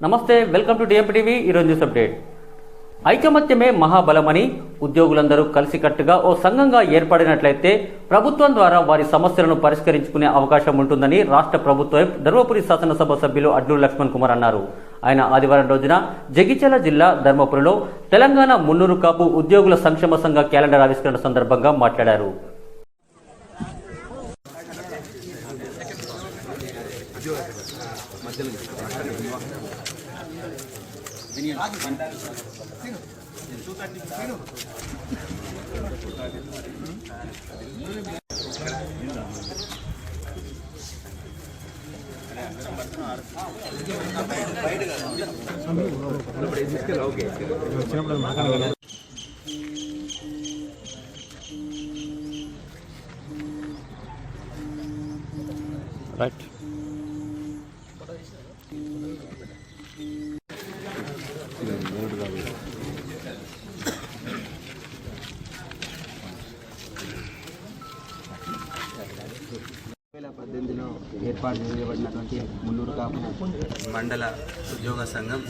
నమస్తే welcome to డిఎంపీటీవీ ఈరోజు news update. ఐకమత్యమే మహాబలమని ఉద్యోగులందరూ కలిసికట్టుగా ఓ సంఘంగా ఏర్పడినట్లయితే ప్రభుత్వం ద్వారా వారి సమస్యలను పరిష్కరించుకునే అవకాశం ఉంటుందని రాష్ట్ర ప్రభుత్వం ధర్మపురి శాసనసభ సభ్యులు అడ్లూరు లక్ష్మణ్ కుమార్ అన్నారు. ఆయన ఆదివారం రోజున జగిత్యాల జిల్లా ధర్మపురిలో తెలంగాణ మున్నూరు కాపు ఉద్యోగుల సంక్షేమ సంఘ క్యాలెండర్ ఆవిష్కరణ సందర్భంగా మాట్లాడారు. వచ్చినప్పుడు మాట్లాడగలరు రైట్ పద్దెనిమిదిలో ఏర్పాటు చేయబడినటువంటి మున్నూరు కాపు మండల ఉద్యోగ సంఘం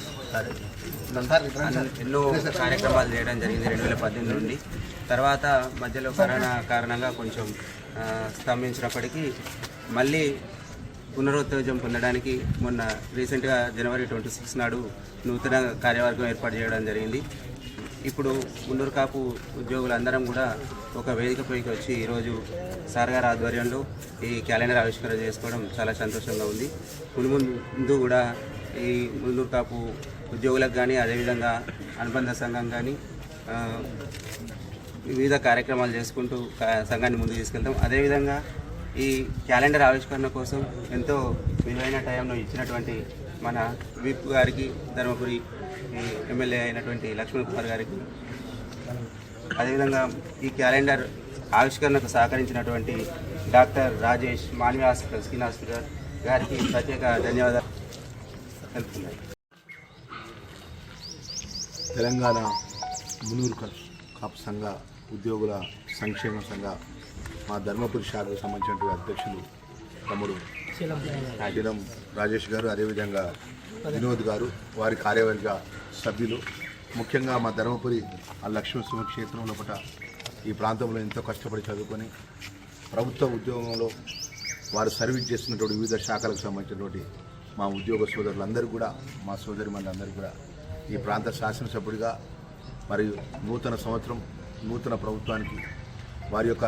ఎన్నో కార్యక్రమాలు చేయడం జరిగింది రెండు వేల పద్దెనిమిది నుండి. తర్వాత మధ్యలో కరోనా కారణంగా కొంచెం స్తంభించినప్పటికీ మళ్ళీ పునరుత్తేజం పొందడానికి మొన్న రీసెంట్గా జనవరి ట్వంటీ సిక్స్ నాడు నూతన కార్యవర్గం ఏర్పాటు చేయడం జరిగింది. ఇప్పుడు మున్నూరు కాపు ఉద్యోగులందరం కూడా ఒక వేదికపైకి వచ్చి ఈరోజు సార్ గారి ఆధ్వర్యంలో ఈ క్యాలెండర్ ఆవిష్కరణ చేసుకోవడం చాలా సంతోషంగా ఉంది. ముందు కూడా ఈ మున్నూరు కాపు ఉద్యోగులకు కానీ అదేవిధంగా అనుబంధ సంఘం కానీ వివిధ కార్యక్రమాలు చేసుకుంటూ సంఘాన్ని ముందుకు తీసుకెళ్తాం. అదేవిధంగా ఈ క్యాలెండర్ ఆవిష్కరణ కోసం ఎంతో విలువైన టైంలో ఇచ్చినటువంటి మన విప్ గారికి ధర్మపురి ఎమ్మెల్యే అయినటువంటి లక్ష్మణ్ కుమార్ గారికి. అదేవిధంగా ఈ క్యాలెండర్ ఆవిష్కరణకు సహకరించినటువంటి doctor Rajesh Manvi hospital skin hospital గారికి ప్రత్యేక ధన్యవాదాలు తెలుపుతున్నాను తెలంగాణ మునూరు క- కాపు సంఘ ఉద్యోగుల సంక్షేమ సంఘ మా ధర్మపురి శాఖకు సంబంధించినటువంటి అధ్యక్షులు తమ్ముడు రాజేష్ గారు అదేవిధంగా వినోద్ గారు వారి కార్యవర్గ సభ్యులు ముఖ్యంగా మా ధర్మపురి ఆ లక్ష్మీసింహ క్షేత్రం లోపల ఈ ప్రాంతంలో ఎంతో కష్టపడి చదువుకొని ప్రభుత్వ ఉద్యోగంలో వారు సర్వీస్ చేస్తున్నటువంటి వివిధ శాఖలకు సంబంధించినటువంటి మా ఉద్యోగ సోదరులందరూ కూడా మా సోదరి అందరూ కూడా ఈ ప్రాంత శాసనసభ్యుడిగా మరియు నూతన సంవత్సరం నూతన ప్రభుత్వానికి వారి యొక్క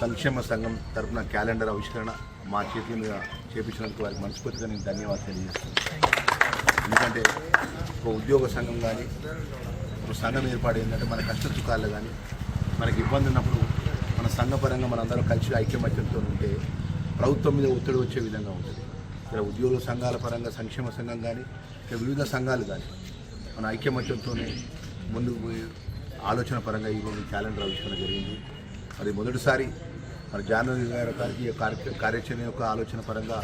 సంక్షేమ సంఘం తరపున క్యాలెండర్ ఆవిష్కరణ మా చేతి మీద చేపించినందుకు వారికి మనస్ఫూర్తిగా నేను ధన్యవాదాలు తెలియజేస్తున్నాను. ఎందుకంటే ఒక ఉద్యోగ సంఘం కానీ ఒక సంఘం ఏర్పాటు ఏంటంటే మన కష్ట సుఖాల్లో కానీ మనకి ఇబ్బంది ఉన్నప్పుడు మన సంఘపరంగా మనందరం కలిసి ఐక్యమత్యంతో ఉంటే ప్రభుత్వం మీద ఒత్తిడి వచ్చే విధంగా ఉంటుంది. ఇక్కడ ఉద్యోగ సంఘాల పరంగా సంక్షేమ సంఘం కానీ వివిధ సంఘాలు కానీ మన ఐక్యమత్యంతోనే ముందుకు పోయి ఆలోచన పరంగా ఈరోజు క్యాలెండర్ ఆవిష్కరణ జరిగింది. మరి మొదటిసారి మరి జానవి గారి గారికి ఈ కార్య కార్యాచరణ యొక్క ఆలోచన పరంగా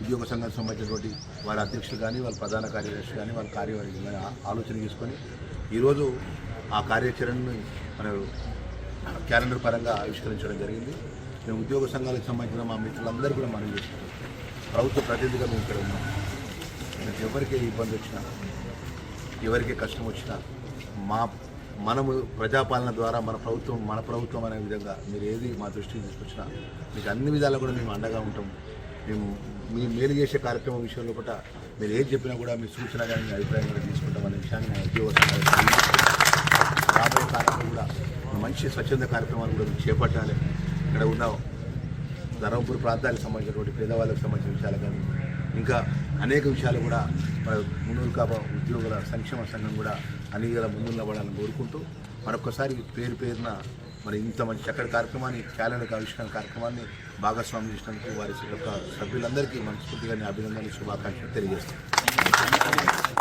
ఉద్యోగ సంఘానికి సంబంధించినటువంటి వారి అధ్యక్షులు కానీ వాళ్ళ ప్రధాన కార్యదర్శి కానీ వాళ్ళ కార్యవర్గం కానీ ఆలోచన చేసుకొని ఈరోజు ఆ కార్యాచరణను మన క్యాలెండర్ పరంగా ఆవిష్కరించడం జరిగింది. మేము ఉద్యోగ సంఘాలకు సంబంధించిన మా మిత్రులందరూ కూడా మనం చేస్తున్నాం ప్రభుత్వ ప్రతినిధిగా మేము ఇక్కడ ఉన్నాం. ఎవరికే ఎవరికి ఇబ్బంది వచ్చినా ఎవరికి కష్టం వచ్చినా మా మనము ప్రజాపాలన ద్వారా మన ప్రభుత్వం మన ప్రభుత్వం అనే విధంగా మీరు ఏది మా దృష్టికి తీసుకొచ్చినా మీకు అన్ని విధాలు కూడా మేము అండగా ఉంటాం. మేము మీ మేలు చేసే కార్యక్రమం విషయంలో కూడా మీరు ఏది చెప్పినా కూడా మీ సూచన కానీ అభిప్రాయం కూడా తీసుకుంటాం అనే విషయాన్ని మా ఉద్యోగ రాబోయే కూడా మంచి స్వచ్ఛంద కార్యక్రమాలు కూడా మీరు చేపట్టాలి. ఇక్కడ ఉన్న ధర్మపూర్ ప్రాంతాలకు సంబంధించినటువంటి పేదవాళ్ళకు సంబంధించిన విషయాలు కానీ ఇంకా అనేక విషయాలు కూడా మన మున్నూరు కాప ఉద్యోగుల సంక్షేమ సంఘం కూడా అన్ని వేల ముందు నిలబడాలని కోరుకుంటూ మరొకసారి పేరు పేరున మరి ఇంత మంచి చక్కటి కార్యక్రమాన్ని క్యాలెండర్ ఆవిష్కరణ కార్యక్రమాన్ని భాగస్వామ్యం చేసినందుకు వారి యొక్క సభ్యులందరికీ మనస్ఫూర్తిగా అభినందనలు శుభాకాంక్షలు తెలియజేస్తాను